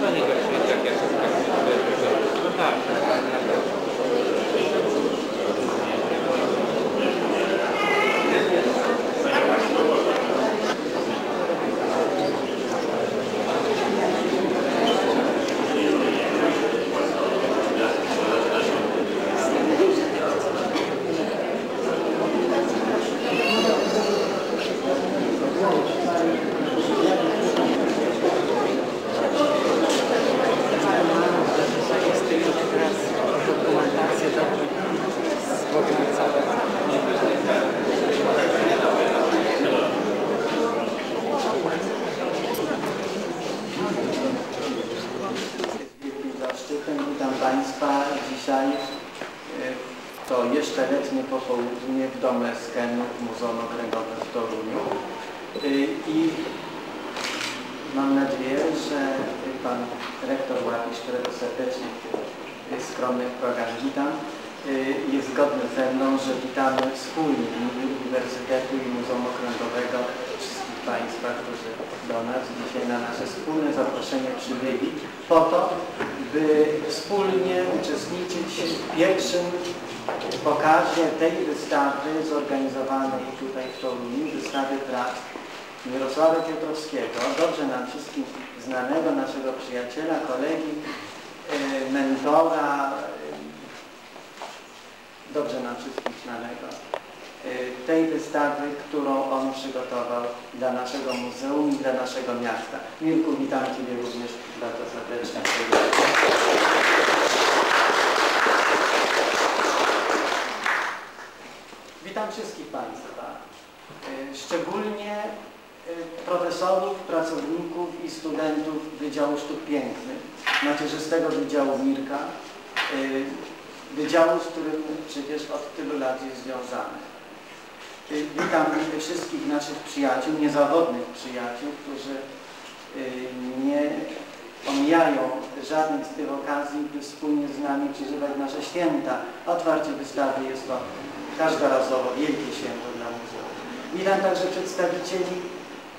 Very good feedback, yes. E, to jeszcze letnie popołudnie w Domu Eskenu w Muzeum Okręgowym w Toruniu. E, i mam nadzieję, że Pan Rektor Łapisz, którego serdecznie w tych skromnych progach witam, jest zgodny ze mną, że witamy wspólnie w Uniwersytetu i Muzeum Okręgowego Państwa, którzy do nas dzisiaj na nasze wspólne zaproszenie przybyli po to, by wspólnie uczestniczyć w pierwszym pokazie tej wystawy zorganizowanej tutaj w Toruniu, wystawy prac Mirosława Piotrowskiego, dobrze nam wszystkim znanego naszego przyjaciela, kolegi, e, mentora, dobrze nam wszystkim znanego, tej wystawy, którą on przygotował dla naszego muzeum i dla naszego miasta. Mirku, witam Ciebie również bardzo serdecznie. Witam wszystkich Państwa, e, szczególnie e, profesorów, pracowników i studentów Wydziału Sztuk Pięknych, macierzystego Wydziału Mirka, wydziału, z którym przecież od tylu lat jest związany. Witam wszystkich naszych przyjaciół, niezawodnych przyjaciół, którzy nie omijają żadnych z tych okazji, by wspólnie z nami przeżywać nasze święta. Otwarcie wystawy jest to każdorazowo wielkie święto dla muzeum. Witam także przedstawicieli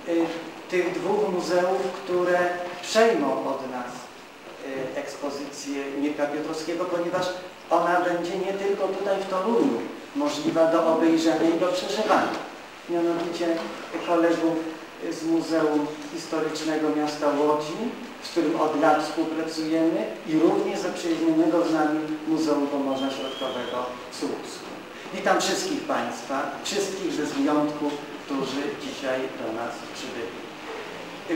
y, tych dwóch muzeów, które przejmą od nas y, ekspozycję Mirka Piotrowskiego, ponieważ ona będzie nie tylko tutaj w Toruniu możliwa do obejrzenia i do przeżywania. Mianowicie kolegów z Muzeum Historycznego Miasta Łodzi, z którym od lat współpracujemy i również zaprzyjaźnionego z nami Muzeum Pomorza Środkowego w Słupsku. Witam wszystkich Państwa, wszystkich bez wyjątku, którzy dzisiaj do nas przybyli.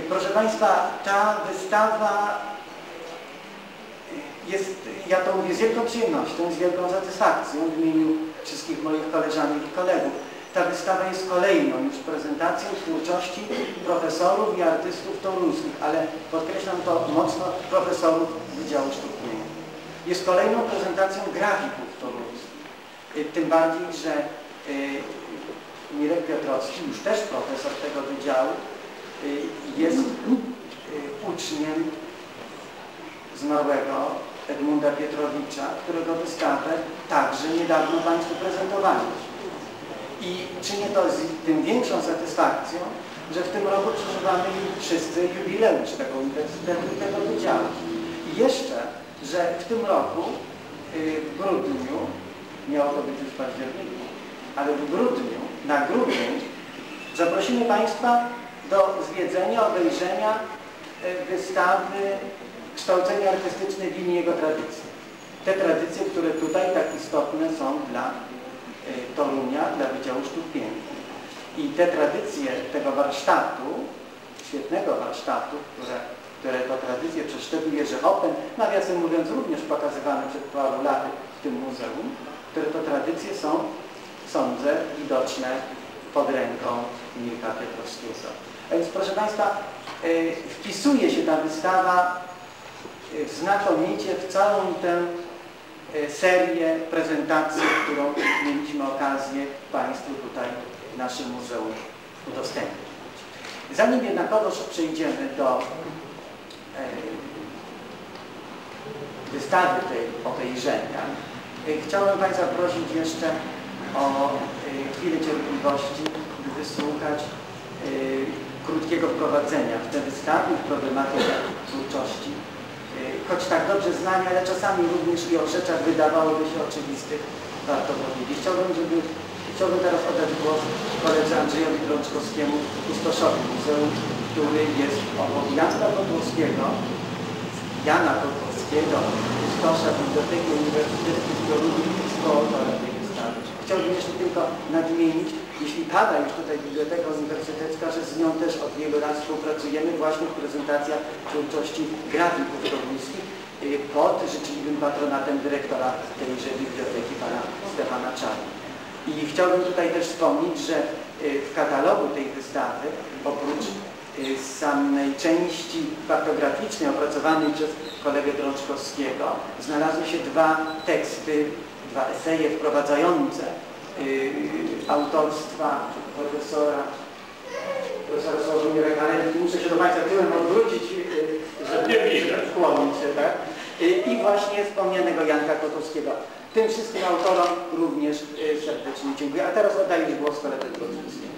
Proszę Państwa, ta wystawa jest, ja to mówię z wielką przyjemnością, z wielką satysfakcją w imieniu wszystkich moich koleżanek i kolegów. Ta wystawa jest kolejną już prezentacją twórczości profesorów i artystów toruńskich, ale podkreślam to mocno profesorów Wydziału Sztuk Pięknych. Jest kolejną prezentacją grafików toruńskich. Y, tym bardziej, że y, Mirek Piotrowski, już też profesor tego wydziału, y, jest uczniem zmarłego Edmunda Pietrowicza, którego wystawę także niedawno Państwu prezentowaliśmy. I czynię to z tym większą satysfakcją, że w tym roku przeżywamy wszyscy jubileusz tego Uniwersytetu i tego Wydziału. I jeszcze, że w tym roku, y, w grudniu, miało to być już w październiku, ale w grudniu, na grudzień, zaprosimy Państwa do zwiedzenia, obejrzenia y, wystawy kształcenia artystyczne w linii jego tradycji. Te tradycje, które tutaj tak istotne są dla y, Torunia, dla Wydziału Sztuk Pięknych. I te tradycje tego warsztatu, świetnego warsztatu, które, które to tradycje przeszczepił Jerzy Open, nawiasem mówiąc również pokazywane przed paru laty w tym muzeum, które to tradycje są, sądzę, widoczne pod ręką Mirka Piotrowskiego. A więc proszę Państwa, y, wpisuje się ta wystawa znakomicie w całą tę e, serię prezentacji, którą mieliśmy okazję Państwu tutaj w naszym muzeum udostępnić. Zanim jednakowoż przejdziemy do e, wystawy tej obejrzenia, e, chciałbym Państwa prosić jeszcze o chwilę cierpliwości, by wysłuchać krótkiego wprowadzenia w te wystawy, w problematykę twórczości choć tak dobrze znani, ale czasami również i o rzeczach wydawałoby się oczywistych warto powiedzieć. Chciałbym, żeby, chciałbym teraz oddać głos koledze Andrzejowi Drączkowskiemu, kustoszowi muzeum, który jest obok Jana Podłowskiego, Jana Podłowskiego, kustosza Biblioteki Uniwersyteckiej w Toruniu współautora tej wystawy. Chciałbym jeszcze tylko nadmienić, jeśli pada już tutaj Biblioteka Uniwersytecka, że z nią też od wielu lat współpracujemy właśnie w prezentacjach twórczości grafików toruńskich y, pod życzliwym patronatem dyrektora tejże biblioteki, pana Stefana Czarny. I chciałbym tutaj też wspomnieć, że y, w katalogu tej wystawy, oprócz y, samej części faktograficznej opracowanej przez kolegę Drączkowskiego, znalazły się dwa teksty, dwa eseje wprowadzające autorstwa profesora profesora Sławomira Kalenki. Muszę się do Państwa tyłem odwrócić, y, żeby skłonić się, tak? Y, I właśnie wspomnianego Janka Kotowskiego. Tym wszystkim autorom również y, serdecznie dziękuję. A teraz oddaję głos koledze Dworczyńskiemu.